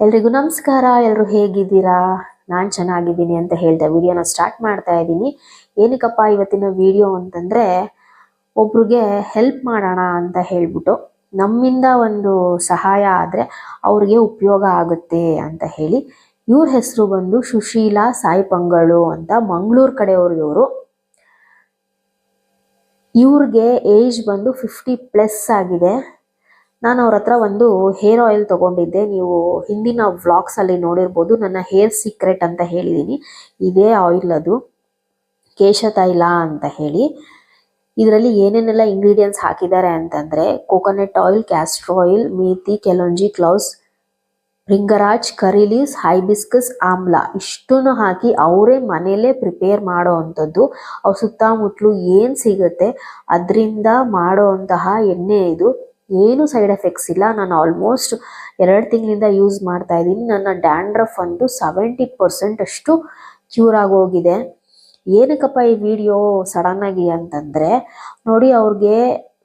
ಎಲ್ರಿಗೂ ನಮಸ್ಕಾರ. ಎಲ್ಲರೂ ಹೇಗಿದ್ದೀರಾ? ನಾನು ಚೆನ್ನಾಗಿದ್ದೀನಿ ಅಂತ ಹೇಳ್ದೆ. ವಿಡಿಯೋನ ಸ್ಟಾರ್ಟ್ ಮಾಡ್ತಾ ಇದ್ದೀನಿ. ಏನಕ್ಕಪ್ಪ ಇವತ್ತಿನ ವಿಡಿಯೋ ಅಂತಂದರೆ, ಒಬ್ರಿಗೆ ಹೆಲ್ಪ್ ಮಾಡೋಣ ಅಂತ ಹೇಳ್ಬಿಟ್ಟು ನಮ್ಮಿಂದ ಒಂದು ಸಹಾಯ ಆದರೆ ಅವ್ರಿಗೆ ಉಪಯೋಗ ಆಗುತ್ತೆ ಅಂತ ಹೇಳಿ ಇವ್ರ ಹೆಸರು ಬಂದು ಸುಶೀಲಾ ಸಾಯಿ ಪಂಗಳು ಅಂತ ಮಂಗಳೂರು ಕಡೆಯವರು ಇವರು ಇವ್ರಿಗೆ ಏಜ್ ಬಂದು ಫಿಫ್ಟಿ ಪ್ಲಸ್ ಆಗಿದೆ. ನಾನು ಅವ್ರ ಹತ್ರ ಒಂದು ಹೇರ್ ಆಯಿಲ್ ತಗೊಂಡಿದ್ದೆ. ನೀವು ಹಿಂದಿನ ವ್ಲಾಗ್ಸ್ ಅಲ್ಲಿ ನೋಡಿರ್ಬೋದು. ನನ್ನ ಹೇರ್ ಸೀಕ್ರೆಟ್ ಅಂತ ಹೇಳಿದ್ದೀನಿ ಇದೇ ಆಯಿಲ್ ಅದು. ಕೇಶ ತೈಲ ಅಂತ ಹೇಳಿ. ಇದರಲ್ಲಿ ಏನೇನೆಲ್ಲ ಇಂಗ್ರೀಡಿಯೆಂಟ್ಸ್ ಹಾಕಿದ್ದಾರೆ ಅಂತಂದ್ರೆ coconut oil castor oil methi, kalonji, cloves, bhringraj, curry leaves, hibiscus, amla. ಇಷ್ಟನ್ನು ಹಾಕಿ ಅವರೇ ಮನೇಲೇ ಪ್ರಿಪೇರ್ ಮಾಡೋ ಅಂಥದ್ದು. ಅವ್ರ ಸುತ್ತಮುತ್ತಲು ಏನು ಸಿಗುತ್ತೆ ಅದರಿಂದ ಮಾಡೋ ಅಂತಹ ಎಣ್ಣೆ ಇದು. ಏನು ಸೈಡ್ ಎಫೆಕ್ಟ್ಸ್ ಇಲ್ಲ. ನಾನು ಆಲ್ಮೋಸ್ಟ್ ಎರಡು ತಿಂಗಳಿಂದ ಯೂಸ್ ಮಾಡ್ತಾ ಇದ್ದೀನಿ. ನನ್ನ ಡ್ಯಾಂಡ್ರಫ್ ಅಂತೂ ಸೆವೆಂಟಿ ಪರ್ಸೆಂಟ್ ಅಷ್ಟು ಕ್ಯೂರ್ ಆಗೋಗಿದೆ ಏನಕ್ಕಪ್ಪ ಈ ವಿಡಿಯೋ ಸಡನ್ ಆಗಿ ಅಂತಂದ್ರೆ, ನೋಡಿ ಅವ್ರಿಗೆ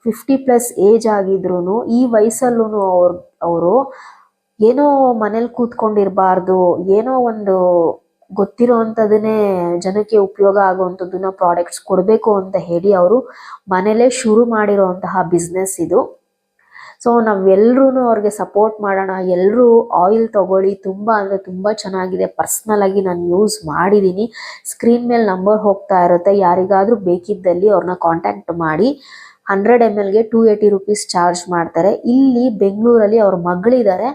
ಫಿಫ್ಟಿ ಪ್ಲಸ್ ಏಜ್ ಆಗಿದ್ರು ಈ ವಯಸ್ಸಲ್ಲೂ ಅವ್ರ, ಅವರು ಏನೋ ಮನೇಲಿ ಕೂತ್ಕೊಂಡಿರಬಾರ್ದು, ಏನೋ ಒಂದು ಗೊತ್ತಿರೋ ಅಂಥದ್ದನ್ನೇ ಜನಕ್ಕೆ ಉಪಯೋಗ ಆಗುವಂಥದ್ದನ್ನ ಪ್ರಾಡಕ್ಟ್ಸ್ ಕೊಡಬೇಕು ಅಂತ ಹೇಳಿ ಅವರು ಮನೇಲೇ ಶುರು ಮಾಡಿರೋವಂತಹ ಬಿಸ್ನೆಸ್ ಇದು. ಸೊ ನಾವೆಲ್ಲರೂ ಅವ್ರಿಗೆ ಸಪೋರ್ಟ್ ಮಾಡೋಣ. ಎಲ್ಲರೂ ಆಯಿಲ್ ತಗೊಳ್ಳಿ. ತುಂಬ ಅಂದರೆ ತುಂಬ ಚೆನ್ನಾಗಿದೆ. ಪರ್ಸ್ನಲ್ ಆಗಿ ನಾನು ಯೂಸ್ ಮಾಡಿದ್ದೀನಿ ಸ್ಕ್ರೀನ್ ಮೇಲೆ ನಂಬರ್ ಹೋಗ್ತಾ ಇರುತ್ತೆ. ಯಾರಿಗಾದರೂ ಬೇಕಿದ್ದಲ್ಲಿ ಅವ್ರನ್ನ ಕಾಂಟ್ಯಾಕ್ಟ್ ಮಾಡಿ. ಹಂಡ್ರೆಡ್ ಎಂ ಎಲ್ಗೆ ಟೂ ಏಯ್ಟಿ ರುಪೀಸ್ ಚಾರ್ಜ್ ಮಾಡ್ತಾರೆ. ಇಲ್ಲಿ ಬೆಂಗಳೂರಲ್ಲಿ ಅವ್ರ ಮಗಳಿದ್ದಾರೆ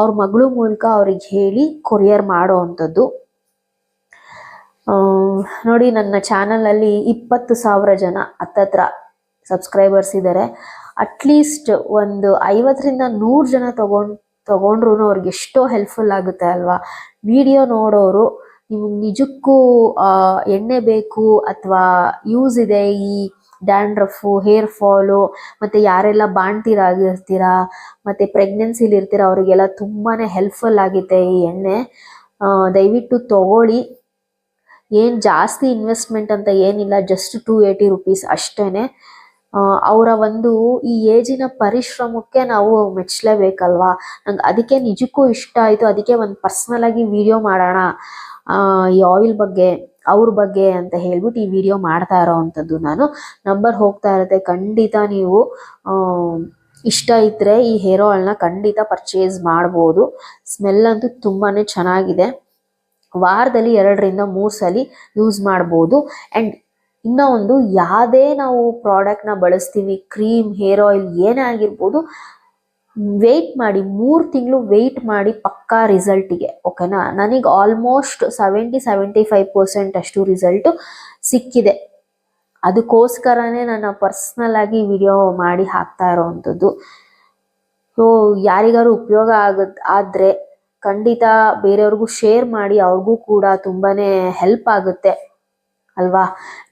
ಅವ್ರ ಮಗಳು ಮೂಲಕ ಅವ್ರಿಗೆ ಹೇಳಿ ಕೊರಿಯರ್ ಮಾಡೋ ಅಂಥದ್ದು. ನೋಡಿ ನನ್ನ ಚಾನಲಲ್ಲಿ ಇಪ್ಪತ್ತು ಸಾವಿರ ಜನ ಹತ್ತತ್ರ ಸಬ್ಸ್ಕ್ರೈಬರ್ಸ್ ಇದ್ದಾರೆ ಅಟ್ಲೀಸ್ಟ್ ಒಂದು ಐವತ್ತರಿಂದ ನೂರು ಜನ ತಗೊಂಡ್ ತಗೊಂಡ್ರು ಅವ್ರಿಗೆ ಎಷ್ಟೋ ಹೆಲ್ಪ್ಫುಲ್ ಆಗುತ್ತೆ ಅಲ್ವಾ? ವಿಡಿಯೋ ನೋಡೋರು ನಿಮ್ಗೆ ನಿಜಕ್ಕೂ ಎಣ್ಣೆ ಬೇಕು ಅಥವಾ ಯೂಸ್ ಇದೆ ಈ ಡ್ಯಾಂಡ್ರಫು ಹೇರ್ ಫಾಲು ಮತ್ತು ಯಾರೆಲ್ಲ ಬಾಣ್ತೀರಾಗಿರ್ತೀರಾ, ಮತ್ತು ಪ್ರೆಗ್ನೆನ್ಸಿಲಿ ಇರ್ತೀರಾ, ಅವರಿಗೆಲ್ಲ ತುಂಬಾ ಹೆಲ್ಪ್ಫುಲ್ ಆಗುತ್ತೆ ಈ ಎಣ್ಣೆ. ದಯವಿಟ್ಟು ತಗೊಳ್ಳಿ. ಏನು ಜಾಸ್ತಿ ಇನ್ವೆಸ್ಟ್ಮೆಂಟ್ ಅಂತ ಏನಿಲ್ಲ ಜಸ್ಟ್ ಟೂ ಏಯ್ಟಿ ರುಪೀಸ್ ಅಷ್ಟೇನೆ. ಅವರ ಒಂದು ಈ ಏಜಿನ ಪರಿಶ್ರಮಕ್ಕೆ ನಾವು ಮೆಚ್ಚಲೇಬೇಕಲ್ವಾ ನಂಗೆ ಅದಕ್ಕೆ ನಿಜಕ್ಕೂ ಇಷ್ಟ ಆಯಿತು. ಅದಕ್ಕೆ ಒಂದು ಪರ್ಸ್ನಲ್ ಆಗಿ ವಿಡಿಯೋ ಮಾಡೋಣ. ಈ ಆಯಿಲ್ ಬಗ್ಗೆ, ಅವ್ರ ಬಗ್ಗೆ ಅಂತ ಹೇಳ್ಬಿಟ್ಟು ಈ ವಿಡಿಯೋ ಮಾಡ್ತಾ ಇರೋವಂಥದ್ದು ನಾನು. ನಂಬರ್ ಹೋಗ್ತಾ ಇರುತ್ತೆ. ಖಂಡಿತ ನೀವು ಇಷ್ಟ ಇದ್ರೆ ಈ ಹೇರ್ ಆಯಿಲ್ನ ಖಂಡಿತ ಪರ್ಚೇಸ್ ಮಾಡ್ಬೋದು. ಸ್ಮೆಲ್ ಅಂತೂ ತುಂಬಾ ಚೆನ್ನಾಗಿದೆ. ವಾರದಲ್ಲಿ ಎರಡರಿಂದ ಮೂರು ಸಲ ಯೂಸ್ ಮಾಡ್ಬೋದು. ಆ್ಯಂಡ್ ಇನ್ನೂ ಒಂದು ಯಾವುದೇ ನಾವು ಪ್ರಾಡಕ್ಟ್ನ ಬಳಸ್ತೀವಿ ಕ್ರೀಮ್ ಹೇರ್ ಆಯಿಲ್ ಏನೇ ಆಗಿರ್ಬೋದು ವೆಯ್ಟ್ ಮಾಡಿ, ಮೂರು ತಿಂಗಳು ವೆಯ್ಟ್ ಮಾಡಿ ಪಕ್ಕಾ ರಿಸಲ್ಟಿಗೆ ಓಕೆನಾ ನನಗೆ almost seventy seventy five percent ಅಷ್ಟು ರಿಸಲ್ಟು ಸಿಕ್ಕಿದೆ. ಅದಕ್ಕೋಸ್ಕರನೇ ನಾನು ಪರ್ಸ್ನಲ್ ಆಗಿ ವಿಡಿಯೋ ಮಾಡಿ ಹಾಕ್ತಾ ಇರೋವಂಥದ್ದು ಸೊ ಯಾರಿಗಾರು ಉಪಯೋಗ ಆಗದ್, ಆದರೆ ಖಂಡಿತ ಬೇರೆಯವ್ರಿಗೂ ಶೇರ್ ಮಾಡಿ, ಅವ್ರಿಗೂ ಕೂಡ ತುಂಬಾ ಹೆಲ್ಪ್ ಆಗುತ್ತೆ. ಅಲ್ವಾ?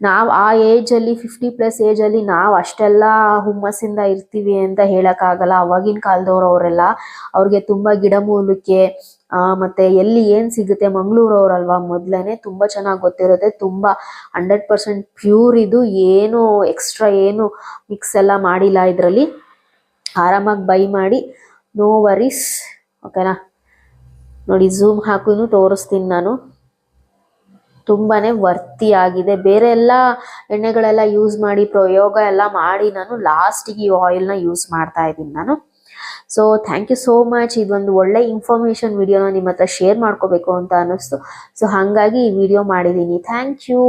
ನಾವು ಆ ಏಜಲ್ಲಿ ಫಿಫ್ಟಿ ಪ್ಲಸ್ ಏಜಲ್ಲಿ ನಾವು ಅಷ್ಟೆಲ್ಲ ಹುಮ್ಮಸ್ಸಿಂದ ಇರ್ತೀವಿ ಅಂತ ಹೇಳೋಕ್ಕಾಗಲ್ಲ. ಅವಾಗಿನ ಕಾಲದವ್ರು ಅವರೆಲ್ಲ ಅವ್ರಿಗೆ ತುಂಬ ಗಿಡಮೂಲಿಕೆ ಮತ್ತೆ ಎಲ್ಲಿ ಏನು ಸಿಗುತ್ತೆ ಮಂಗಳೂರವ್ರಲ್ವಾ ಮೊದಲೇ ತುಂಬ ಚೆನ್ನಾಗಿ ಗೊತ್ತಿರುತ್ತೆ. ತುಂಬ ಹಂಡ್ರೆಡ್ ಪರ್ಸೆಂಟ್ ಪ್ಯೂರ್ ಇದು. ಏನು ಎಕ್ಸ್ಟ್ರಾ ಏನು ಮಿಕ್ಸ್ ಎಲ್ಲ ಮಾಡಿಲ್ಲ ಇದರಲ್ಲಿ. ಆರಾಮಾಗಿ ಬೈ ಮಾಡಿ ನೋ ವರೀಸ್ ಓಕೆನಾ ನೋಡಿ ಝೂಮ್ ಹಾಕೂ ತೋರಿಸ್ತೀನಿ ನಾನು. ತುಂಬಾನೇ ವರ್ತಿ ಆಗಿದೆ. ಬೇರೆ ಎಲ್ಲ ಎಣ್ಣೆಗಳೆಲ್ಲ ಯೂಸ್ ಮಾಡಿ, ಪ್ರಯೋಗ ಎಲ್ಲ ಮಾಡಿ ನಾನು ಲಾಸ್ಟಿಗೆ ಈ ಆಯಿಲ್ನ ಯೂಸ್ ಮಾಡ್ತಾ ಇದ್ದೀನಿ ನಾನು. So thank you so much ಇದೊಂದು ಒಳ್ಳೆ ಇನ್ಫಾರ್ಮೇಶನ್ ವಿಡಿಯೋನ ನಿಮ್ಮ ಹತ್ರ ಶೇರ್ ಮಾಡ್ಕೋಬೇಕು ಅಂತ ಅನ್ನಿಸ್ತು ಸೊ ಹಾಗಾಗಿ ಈ ವಿಡಿಯೋ ಮಾಡಿದ್ದೀನಿ ಥ್ಯಾಂಕ್ ಯು